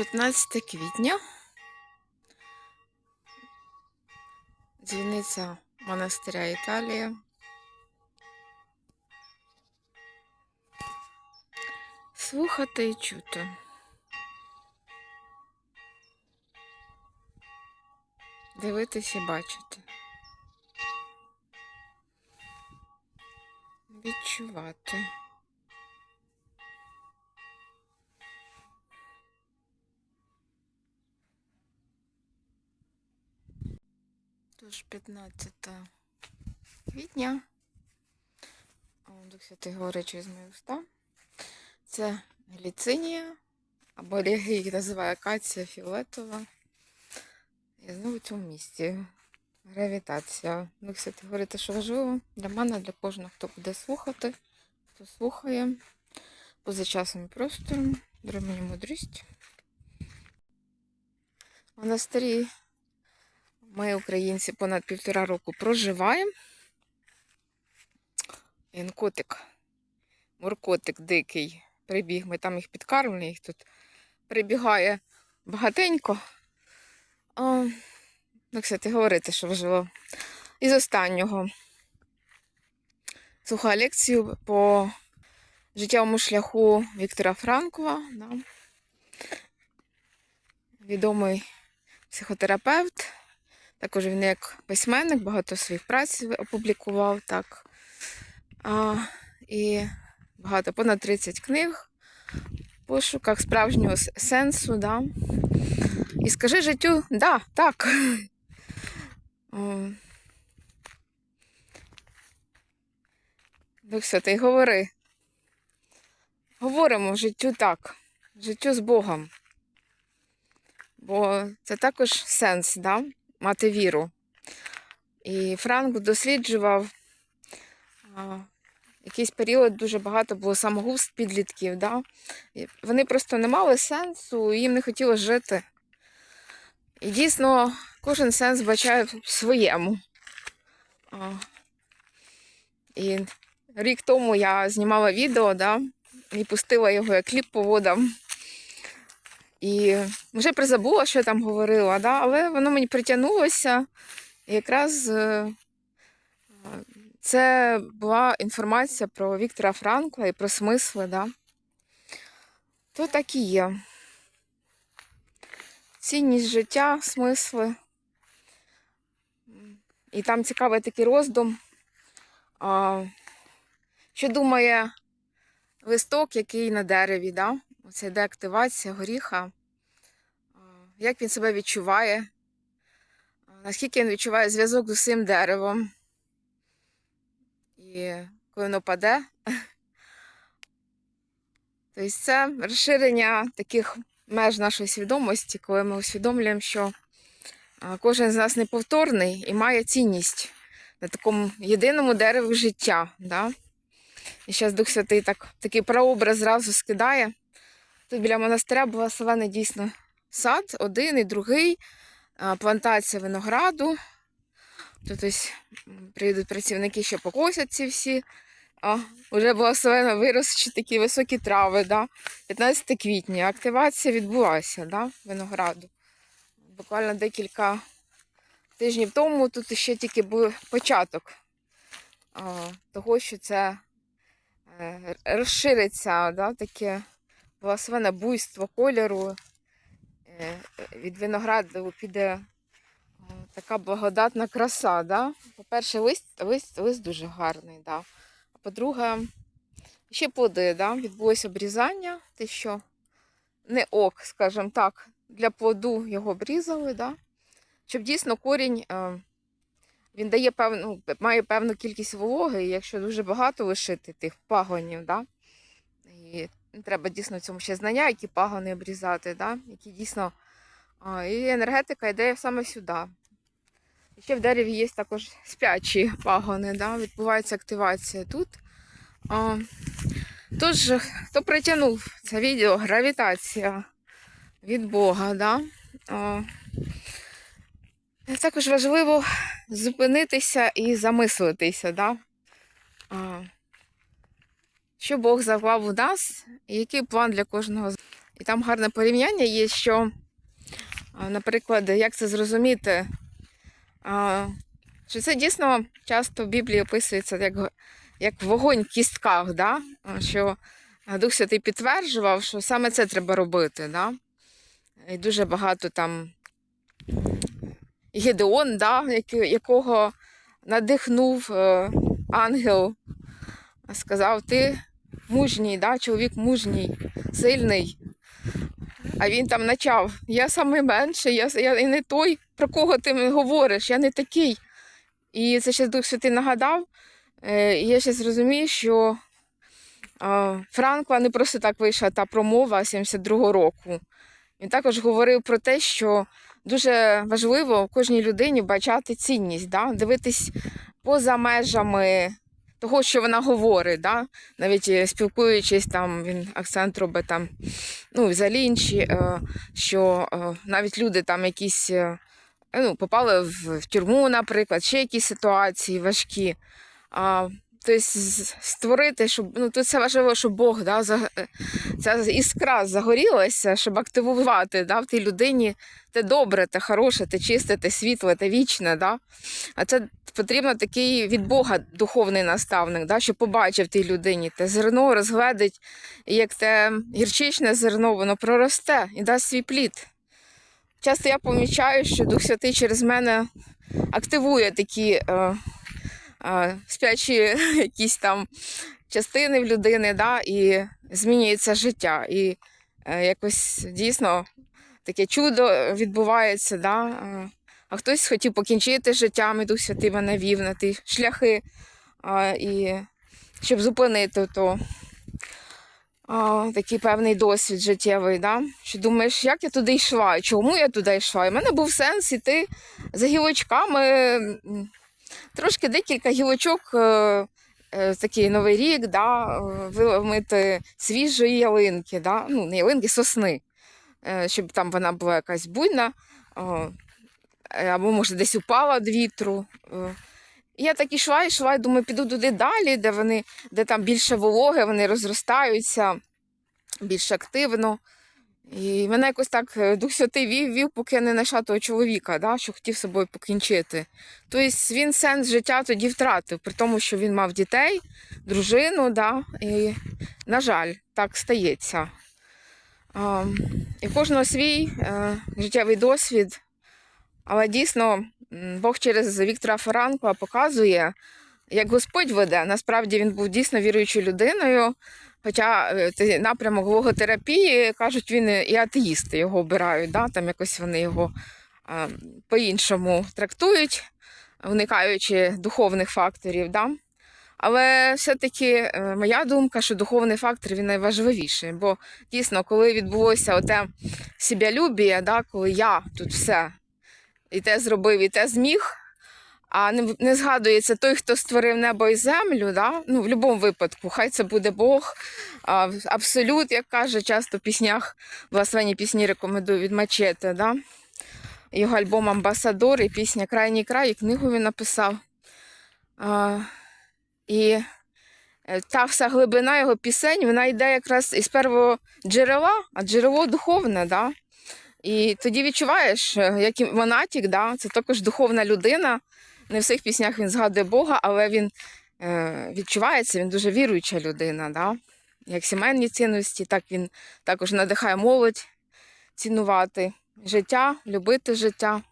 15 квітня. Дзвіниця монастиря Італія. Слухати і чути. Дивитись і бачити. Відчувати. Тож 15 квітня. Дух Святий говорить через мої уста. Це гліцинія, або Регі їх називає акація фіолетова. І знову в цьому місці. Гравітація. Дух Святий говорить, що важливо для мене, для кожного, хто буде слухати, хто слухає поза часом і простором, даруй мені мудрість. Монастирі ми, українці, понад півтора року проживаємо. Він котик, муркотик дикий, прибіг. Ми там їх підкармлюємо, їх тут прибігає багатенько. А, ну, кстати, говорити, що важливо. Із останнього слухаю лекцію по життєвому шляху Віктора Франкова. Да. Відомий психотерапевт. Також він як письменник, багато своїх праць опублікував. Так. А, і багато, понад 30 книг в пошуках справжнього сенсу. Да. І скажи життю, да, так. Дух Святий, говори. Говоримо життю так, життю з Богом. Бо це також сенс, да? Мати віру. І Франк досліджував якийсь період дуже багато було самогубств підлітків. Да? Вони просто не мали сенсу, їм не хотілося жити. І дійсно кожен сенс бачає в своєму. І рік тому я знімала відео, да? і пустила його як кліп по водам. І вже призабула, що я там говорила, да? але воно мені притягнулося. І якраз е, це була інформація про Віктора Франкла і про смисли, да? то так і є. Цінність життя, смисли. І там цікавий такий роздум. Що думає листок, який на дереві, да? Оце деактивація горіха. Як він себе відчуває? Наскільки він відчуває зв'язок з усім деревом? І коли воно паде. Тобто це розширення таких меж нашої свідомості, коли ми усвідомлюємо, що кожен з нас неповторний і має цінність на такому єдиному дереві життя. Да? І зараз Дух Святий так, такий прообраз зразу скидає. Тут біля монастиря селена дійсно сад, один і другий, плантація винограду. Тут ось приїдуть працівники, що покосять ці всі. А, вже була селена виросші такі високі трави. Да? 15 квітня. Активація відбулася да? винограду. Буквально декілька тижнів тому тут ще тільки був початок а, того, що це е, розшириться да? таке благословенне буйство кольору. Е, Від винограду піде така благодатна краса. Да? По-перше, лист, лист, лист дуже гарний. Да? А по-друге, ще плоди. Да? Відбулося обрізання, те, що не ок, скажімо так, для плоду його обрізали, да? щоб дійсно корінь е, він дає певну, має певну кількість вологи, і якщо дуже багато лишити тих пагонів, да? і треба дійсно цьому ще знання, які пагони обрізати, да? які дійсно. І енергетика йде саме сюди. І ще в дереві є також спячі пагони, да? відбувається активація тут. Тож, хто притягнув це відео, гравітація від Бога. Да? Також важливо зупинитися і замислитися. Да? Що Бог заклав у нас, і який план для кожного І там гарне порівняння є, що, наприклад, як це зрозуміти, що це дійсно часто в Біблії описується як, як вогонь в кістках, да? Що Дух Святий підтверджував, що саме це треба робити. Да? І дуже багато там Гедеон, да? якого надихнув е, ангел, сказав, ти мужній, да? чоловік мужній, сильний. А він там почав, я найменший, я, я і не той, про кого ти говориш, я не такий. І це ще Дух Святий нагадав. Е, і я ще зрозумію, що Франкла не просто так вийшла та промова 72-го року. Він також говорив про те, що дуже важливо кожній людині бачати цінність, да? дивитись поза межами того, що вона говорить. Да? Навіть е, спілкуючись, там він акцент робить там, ну, взагалі інші, е, що е, навіть люди там якісь ну, попали в тюрму, наприклад, ще якісь ситуації важкі. Тобто створити, щоб ну тут це важливо, щоб Бог да, ця іскра загорілася, щоб активувати да, в тій людині те добре, те хороше, те чисте, те світле, те вічне. Да? А це потрібно такий від Бога духовний наставник, да, щоб побачив тій людині те зерно, розгледить, і як те гірчичне зерно, воно проросте і дасть свій плід. Часто я помічаю, що Дух Святий через мене активує такі е, е, сплячі якісь там частини в людини, да, і змінюється життя. І е, якось дійсно таке чудо відбувається. Да, е, а хтось хотів покінчити життям, і Дух Святий мене вів на ті шляхи, і щоб зупинити то. А, такий певний досвід життєвий, да? що думаєш, як я туди йшла, чому я туди йшла? І в мене був сенс іти за гілочками, трошки декілька гілочок, е, е, такий новий рік, да? вимити свіжої ялинки, да? ну, не ялинки, сосни, е, щоб там вона була якась буйна, або може десь упала від вітру. я так ішла, ішла, і думаю, піду туди далі, де вони, де там більше вологи, вони розростаються більш активно. І мене якось так е, Дух Святий вів, вів, поки не знайшла того чоловіка, да, що хотів собою покінчити. Тобто він сенс життя тоді втратив, при тому, що він мав дітей, дружину, да, і, на жаль, так стається. А, і кожного свій е, життєвий досвід, але дійсно Бог через Віктора Фаранкова показує, як Господь веде. Насправді він був дійсно віруючою людиною. Хоча е, напрямок логотерапії, кажуть, він і атеїсти його обирають, да? там якось вони його по-іншому трактують, уникаючи духовних факторів. Да? Але все-таки е, моя думка, що духовний фактор він найважливіший. Бо дійсно, коли відбулося оте себялюбія, да? коли я тут все і те зробив, і те зміг. А не, не згадується той, хто створив небо і землю, да? ну, в будь-якому випадку, хай це буде Бог, а, абсолют, як каже, часто в піснях, благословенні пісні рекомендую від Мачете, да? його альбом Амбасадор і пісня Крайній край, і книгу він написав. А, і е, та вся глибина його пісень, вона йде якраз із первого джерела, а джерело духовне, да? І тоді відчуваєш, е, як і Монатік, да? це також духовна людина. Не в всіх піснях він згадує Бога, але він е, відчувається, він дуже віруюча людина. Да? Як сімейні цінності, так він також надихає молодь цінувати життя, любити життя.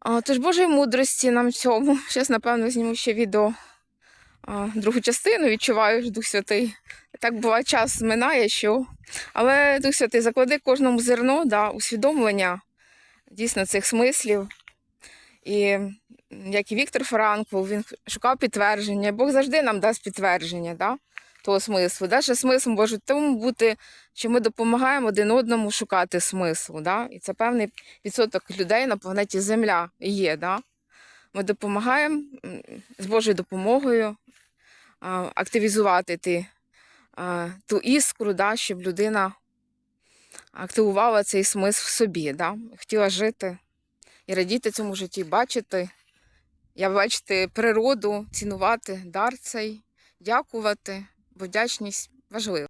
А, тож Божої мудрості нам цьому. Зараз, напевно, зніму ще відео. А, другу частину відчуваю Дух Святий. Так буває, час минає, що. Але Дух Святий заклади кожному зерно, да, усвідомлення дійсно цих смислів. І як і Віктор Франкл, він шукав підтвердження. Бог завжди нам дасть підтвердження да, того смислу. Даже смисл може тому бути, що ми допомагаємо один одному шукати смислу. Да? І це певний відсоток людей на планеті Земля є. Да? Ми допомагаємо з Божою допомогою активізувати ті, ту іскру, да, щоб людина активувала цей смисл в собі, да? хотіла жити і радіти цьому житті, бачити, я бачити природу, цінувати дар цей, дякувати, бо вдячність важлива.